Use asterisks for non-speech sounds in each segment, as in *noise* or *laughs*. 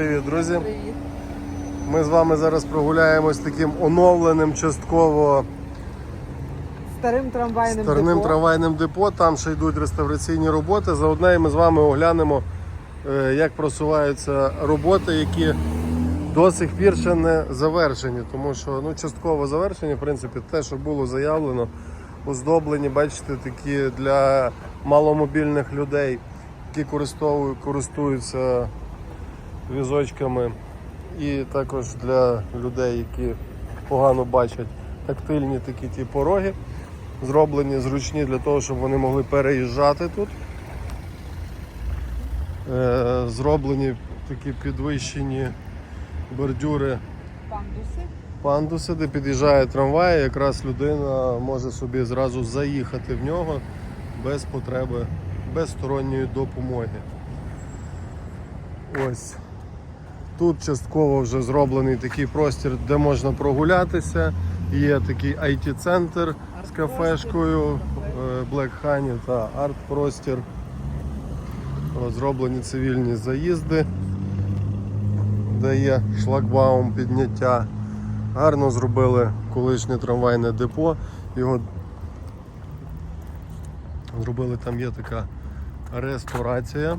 привіт, друзі! Привіт. Ми з вами зараз прогуляємось таким оновленим частково Старим трамвайним старним депо. трамвайним депо. Там ще йдуть реставраційні роботи. Заодно і ми з вами оглянемо, е, як просуваються роботи, які до сих пір ще не завершені. Тому що ну, частково завершені, в принципі, те, що було заявлено, оздоблені, бачите, такі для маломобільних людей, які користуються візочками. І також для людей, які погано бачать тактильні такі ті пороги, зроблені зручні для того, щоб вони могли переїжджати тут. Е, Зроблені такі підвищені бордюри Пандуси. пандуси, де під'їжджає трамвай, якраз людина може собі зразу заїхати в нього без потреби, без сторонньої допомоги. Ось. Тут частково вже зроблений такий простір, де можна прогулятися. Є такий IT-центр з кафешкою, е, Black Honey та арт-простір. Зроблені цивільні заїзди, де є шлагбаум підняття. Гарно зробили колишнє трамвайне депо. Його зробили, там є така ресторація.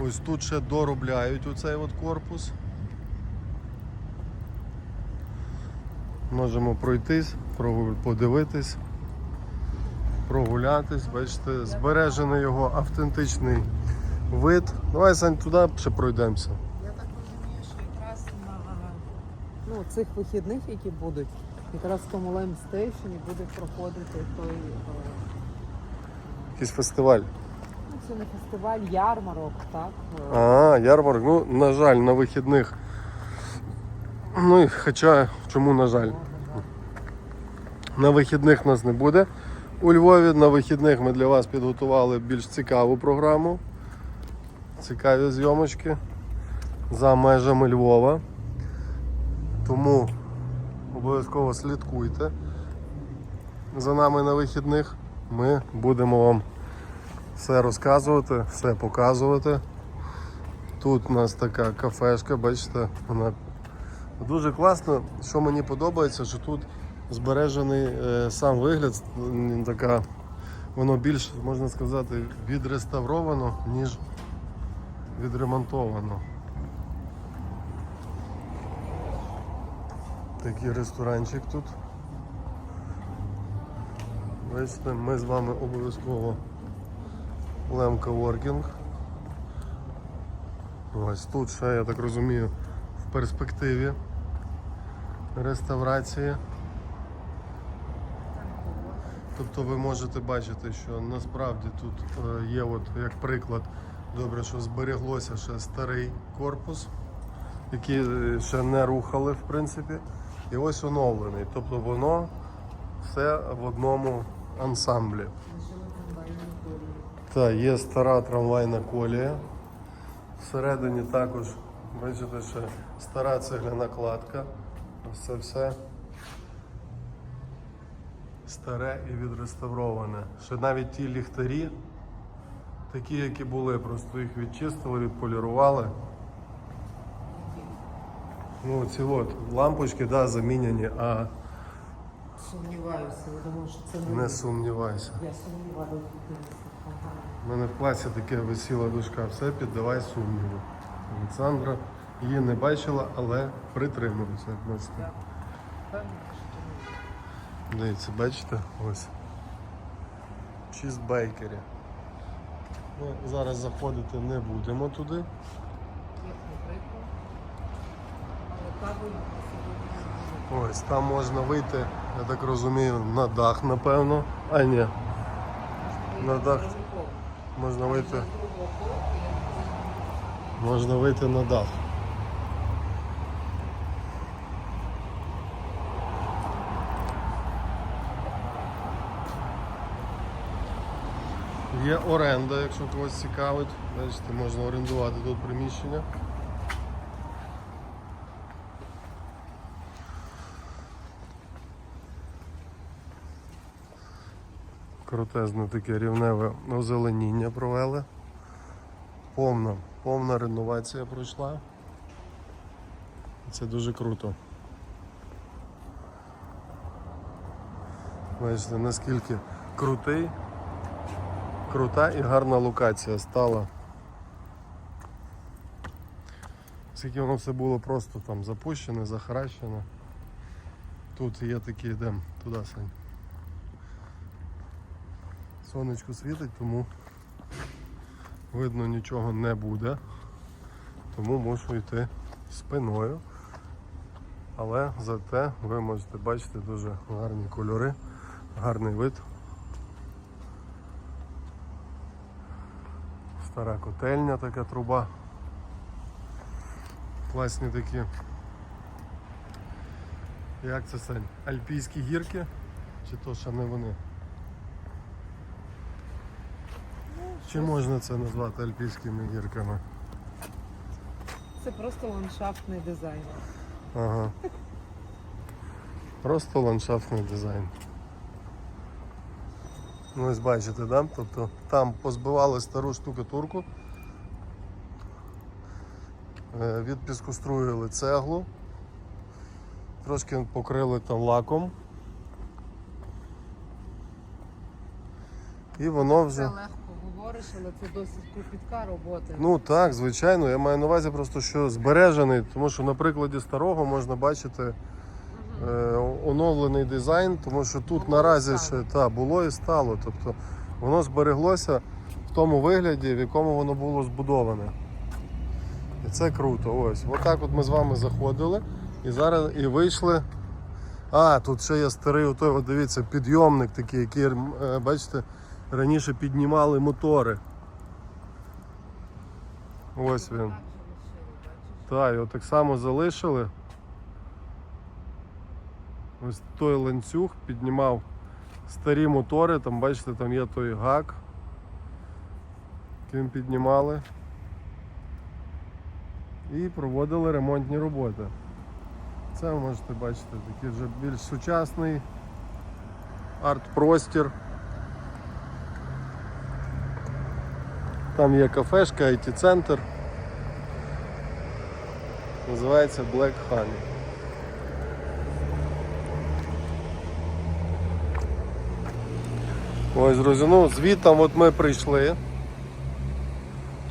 Ось тут ще доробляють оцей от корпус. Можемо пройтись, подивитись, прогулятись. Бачите, збережений його автентичний вид. Давай Сань, туди ще пройдемося. Я так розумію, що якраз на ну, цих вихідних, які будуть, якраз в тому Лемстейшені буде проходити той е, Якийсь фестиваль. Це не фестиваль, ярмарок, так? А, ярмарок. Ну, на жаль, на вихідних. Ну і хоча, чому на жаль? На вихідних нас не буде у Львові. На вихідних ми для вас підготували більш цікаву програму. Цікаві зйомочки за межами Львова. Тому обов'язково слідкуйте за нами на вихідних. Ми будемо вам все розказувати, все показувати. Тут у нас така кафешка, бачите, вона дуже класно. Що мені подобається, що тут збережений е, сам вигляд, така, воно більш, можна сказати, відреставровано, ніж відремонтовано. Такий ресторанчик тут. Бачите, ми з вами обов'язково Лемка Воркінг. Ось тут ще, я так розумію, в перспективі реставрації. Тобто ви можете бачити, що насправді тут е, є, от, як приклад, добре, що збереглося ще старий корпус, який е, ще не рухали, в принципі. І ось оновлений. Тобто воно все в одному ансамблі. Так, є стара трамвайна колія. Всередині також, бачите, ще стара цегляна кладка. Ось це все старе і відреставроване. Ще навіть ті ліхтарі, такі, які були, просто їх відчистили, відполірували. Ну, ці от лампочки, да, заміняні, а Сумніваюся, я думаю, що це не, не сумнівайся. я сумніваюся. У мене в класі таке висіла дужка, все піддавай сумніву. Олександра її не бачила, але притримується. Дивіться, бачите? Ось. Чізбейкері. Ми зараз заходити не будемо туди. Ось там можна вийти, я так розумію, на дах, напевно. А ні, на дах можна вийти. Можна вийти на дах. Є оренда, якщо когось цікавить. Бачите, можна орендувати тут приміщення. Крутезне таке рівневе озеленіння провели. повна, повна реновація пройшла. Це дуже круто. Бачите, наскільки крутий, крута і гарна локація стала. Скільки воно все було просто там запущене, захаращене. Тут є такі, йдемо туди, Сань. Сонечко світить, тому видно нічого не буде. Тому мушу йти спиною. Але зате ви можете бачити дуже гарні кольори, гарний вид. Стара котельня така труба. Класні такі. Як це Сань? Альпійські гірки? Чи то ще не вони? Чи можна це назвати альпійськими гірками? Це просто ландшафтний дизайн. Ага. Просто ландшафтний дизайн. Ну ось бачите, да? Тобто там позбивали стару штукатурку, е, відпіскоструїли цеглу, трошки покрили там лаком. І воно вже. Говориш, але це досить кропітка робота. Ну так, звичайно. Я маю на увазі просто, що збережений, тому що на прикладі старого можна бачити е, оновлений дизайн, тому що тут Було наразі ще та, було і стало. Тобто воно збереглося в тому вигляді, в якому воно було збудоване. І це круто. Ось. Отак от ми з вами заходили і зараз і вийшли. А, тут ще є старий, отой, от дивіться, підйомник такий, який, е, бачите, раніше піднімали мотори. Ось він. Так, його так само залишили. Ось той ланцюг піднімав старі мотори, там бачите, там є той гак, яким піднімали. І проводили ремонтні роботи. Це ви можете бачити такий вже більш сучасний арт-простір. Там є кафешка, IT-центр. Називається Black Honey. Ось, друзі, ну звідти от ми прийшли.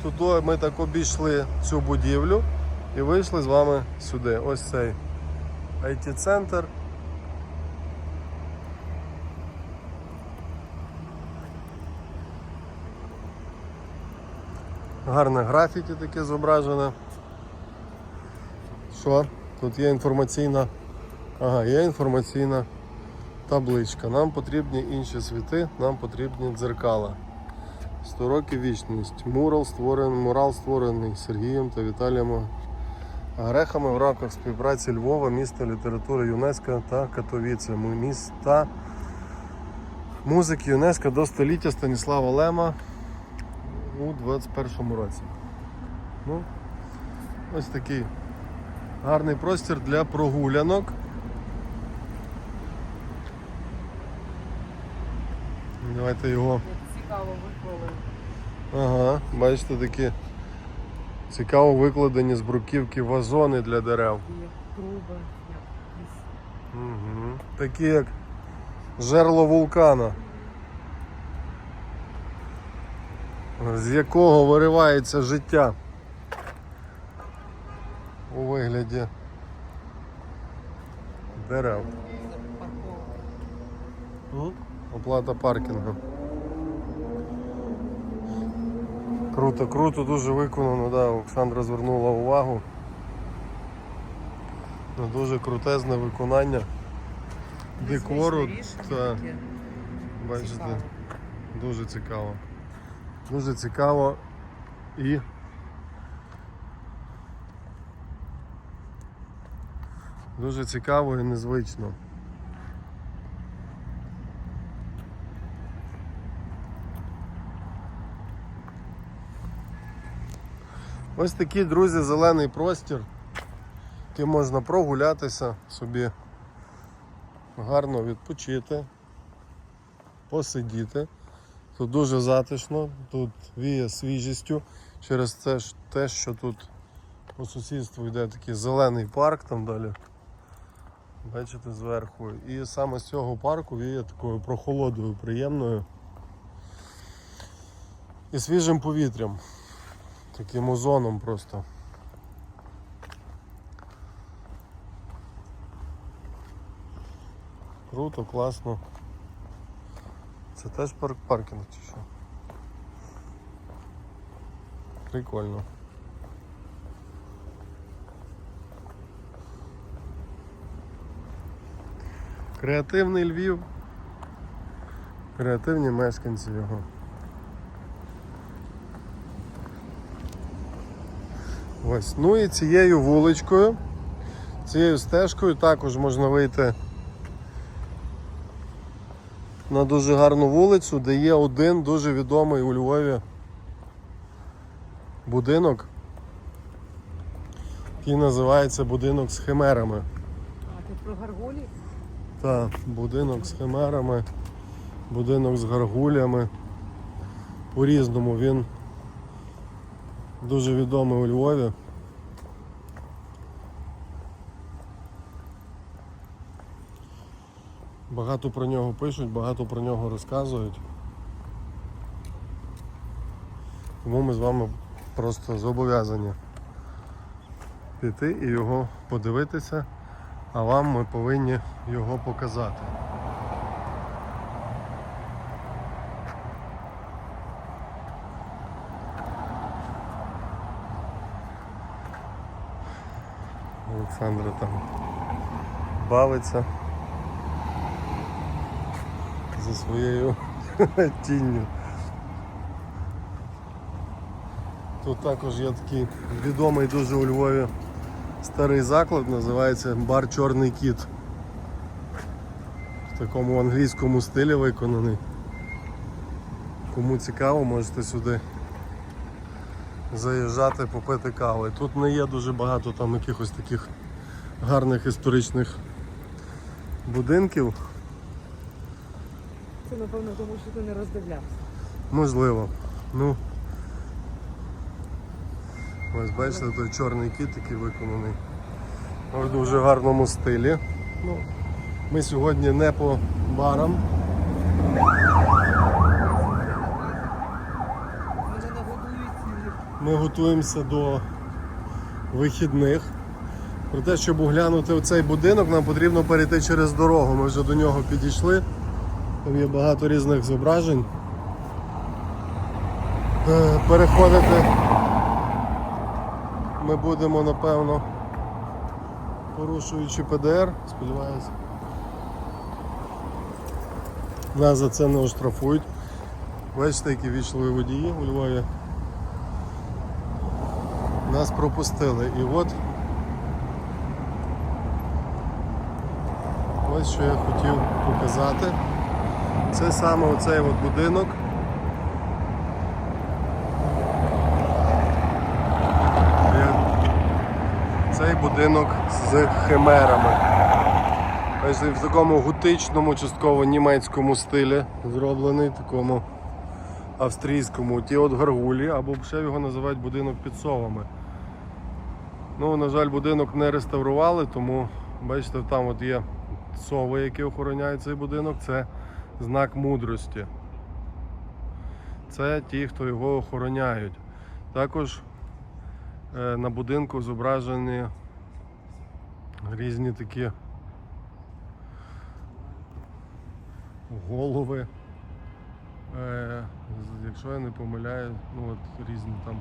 Туди ми так обійшли цю будівлю і вийшли з вами сюди. Ось цей IT-центр. Гарне графіті таке зображене. Що? Тут є інформаційна. Ага, є інформаційна табличка. Нам потрібні інші світи, нам потрібні дзеркала. 100 років вічність. Мурал створений, мурал створений Сергієм та Віталієм Грехами в рамках співпраці Львова, міста літератури ЮНЕСКО та Катовіце. Міста музики ЮНЕСКО до століття Станіслава Лема у 21 році. Ну, ось такий гарний простір для прогулянок. Давайте його. Цікаво виклали. Ага, бачите такі цікаво викладені з бруківки вазони для дерев. Як грубо, як Угу. Такі як жерло вулкана. З якого виривається життя у вигляді дерев. Оплата паркінгу. Круто, круто, дуже виконано, да, Олександра звернула увагу. На дуже крутезне виконання декору. Та, бачите, дуже цікаво. Дуже цікаво і дуже цікаво і незвично. Ось такий, друзі, зелений простір, яким можна прогулятися собі, гарно відпочити, посидіти. Тут дуже затишно, тут віє свіжістю. через те, що тут по сусідству йде такий зелений парк там далі. Бачите, зверху. І саме з цього парку віє такою прохолодою приємною і свіжим повітрям. Таким озоном просто. Круто, класно. Це теж парк паркінг чи що? Прикольно. Креативний Львів. Креативні мешканці його. Ось. Ну і цією вуличкою, цією стежкою також можна вийти на дуже гарну вулицю, де є один дуже відомий у Львові будинок, який називається будинок з химерами. А ти про гаргулі? Так, будинок з химерами, будинок з гаргулями. По-різному він дуже відомий у Львові. Багато про нього пишуть, багато про нього розказують. Тому ми з вами просто зобов'язані піти і його подивитися, а вам ми повинні його показати. Олександра там бавиться за своєю *laughs* тінню. Тут також є такий відомий дуже у Львові старий заклад, називається бар Чорний кіт. В такому англійському стилі виконаний. Кому цікаво, можете сюди заїжджати, попити кави. Тут не є дуже багато там якихось таких гарних історичних будинків. Це напевно тому, що ти не роздивлявся. Можливо. Ну. Ось бачите, той чорний кіт який виконаний. В дуже гарному стилі. Ну, ми сьогодні не по барам. Ми готуємося до вихідних. Про те, щоб оглянути оцей будинок, нам потрібно перейти через дорогу. Ми вже до нього підійшли. Там є багато різних зображень. Е, Переходити ми будемо, напевно, порушуючи ПДР, сподіваюся. Нас за це не оштрафують. Бачите, які вічливі водії у Львові. Нас пропустили. І от ось що я хотів показати. Це саме оцей от будинок. Цей будинок з химерами. Бачите, в такому готичному, частково німецькому стилі зроблений, такому австрійському. Ті от гаргулі, або ще його називають будинок під совами. Ну, на жаль, будинок не реставрували, тому бачите, там от є сови, які охороняють цей будинок. Це знак мудрості. Це ті, хто його охороняють. Також е, на будинку зображені різні такі голови. Е, якщо я не помиляю, ну от різні там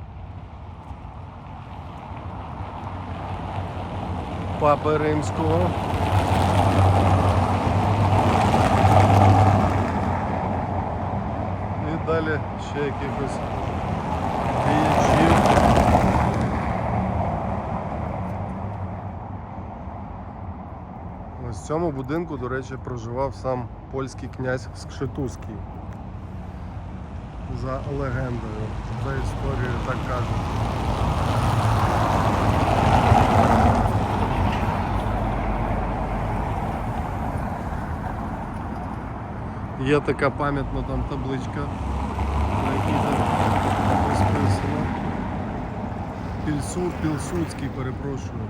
Папи Римського. І далі ще якихось діячів. В цьому будинку, до речі, проживав сам польський князь Скшетузький. За легендою. За історією так кажуть. Є така пам'ятна там табличка, якій розписано. Пільсу, Пілсудський, перепрошую.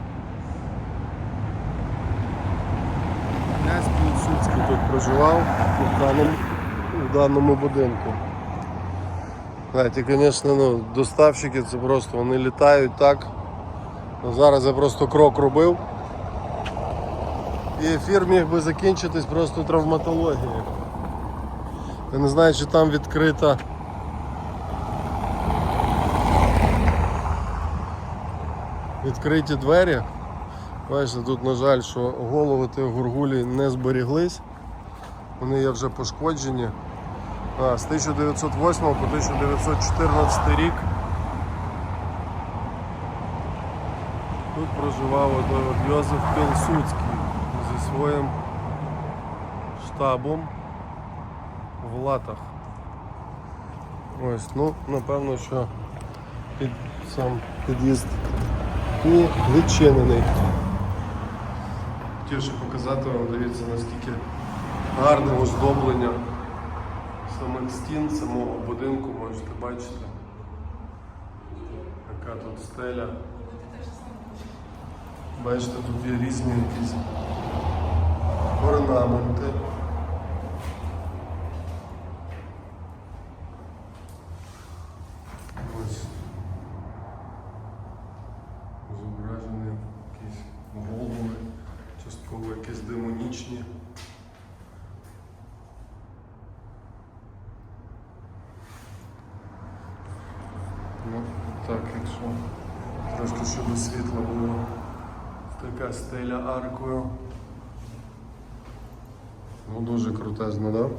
Князь Пілсудський тут проживав в даному, в даному будинку. Знаєте, звісно, ну, доставщики це просто вони літають так. Ну, зараз я просто крок робив. І ефір міг би закінчитись просто травматологією. Я не знаю, чи там відкрита. Відкриті двері. Бачите, тут, на жаль, що голови тих гургулій не зберіглись. Вони є вже пошкоджені. А, з 1908 по 1914 рік. Тут проживав Йозеф Пілсудський зі своїм штабом в латах. Ось, ну, напевно, що під сам під'їзд і відчинений. Хотів ще показати вам, дивіться, наскільки гарне оздоблення самих стін, самого будинку, можете бачити. Яка тут стеля. Бачите, тут є різні якісь орнаменти. Ось. Зображені якісь голови, частково якісь демонічні. Ну, так, якщо трошки щоб світла було. Така стеля аркою. Ну дуже крутезно, да?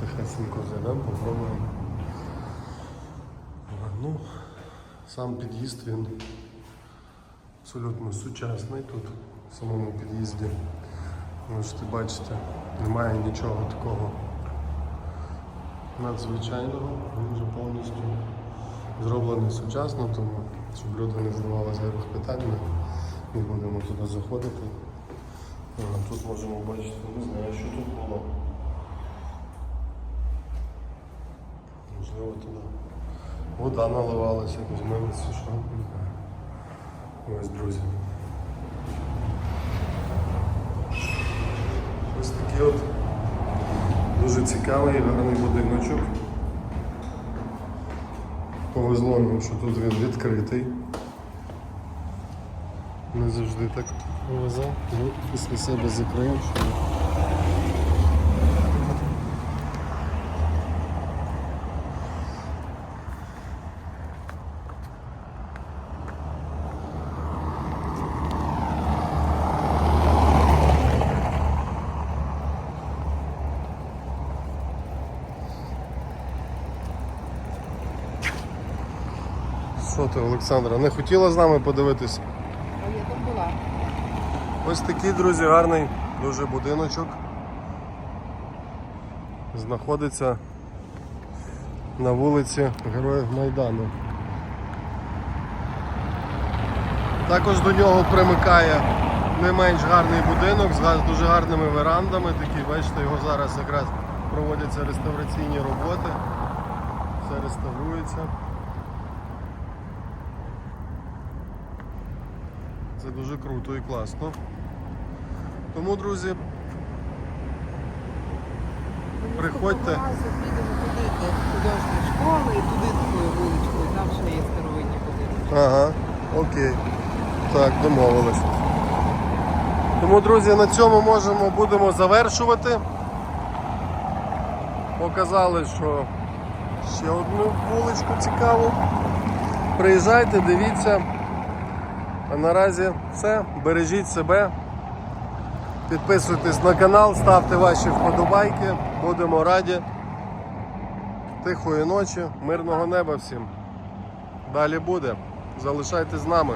Тихесенько зайдемо, попробуємо. Ну, сам під'їзд він абсолютно сучасний тут, в самому під'їзді. Можете бачите, немає нічого такого надзвичайного. Він вже повністю зроблений сучасно, тому щоб люди не задавали зайвих питань, ми будемо туди заходити. Тут можемо бачити, не знаю, що тут було. Можливо, туди вода наливалася, якось милися, що не знаю. Ось, друзі. Ось такий от дуже цікавий і гарний будиночок. Повезло нам, що тут він відкритий. Не завжди так повезе. Ну, Після себе закриємо. Що ти, Олександра, не хотіла з нами подивитися? А я там була. Ось такий, друзі, гарний дуже будиночок. Знаходиться на вулиці Героїв Майдану. Також до нього примикає не менш гарний будинок з дуже гарними верандами. Такі, бачите, його зараз якраз проводяться реставраційні роботи. Все реставрується. Дуже круто і класно. Тому, друзі, Приходьте. Туди художньої школи і туди такою вуличкою, там ще є старовинні будинки. Ага, окей. Так, домовились. Тому, друзі, на цьому можемо будемо завершувати. Показали, що ще одну вуличку цікаву. Приїжджайте, дивіться. А наразі все. Бережіть себе. Підписуйтесь на канал, ставте ваші вподобайки. Будемо раді. Тихої ночі, мирного неба всім. Далі буде. Залишайтесь з нами.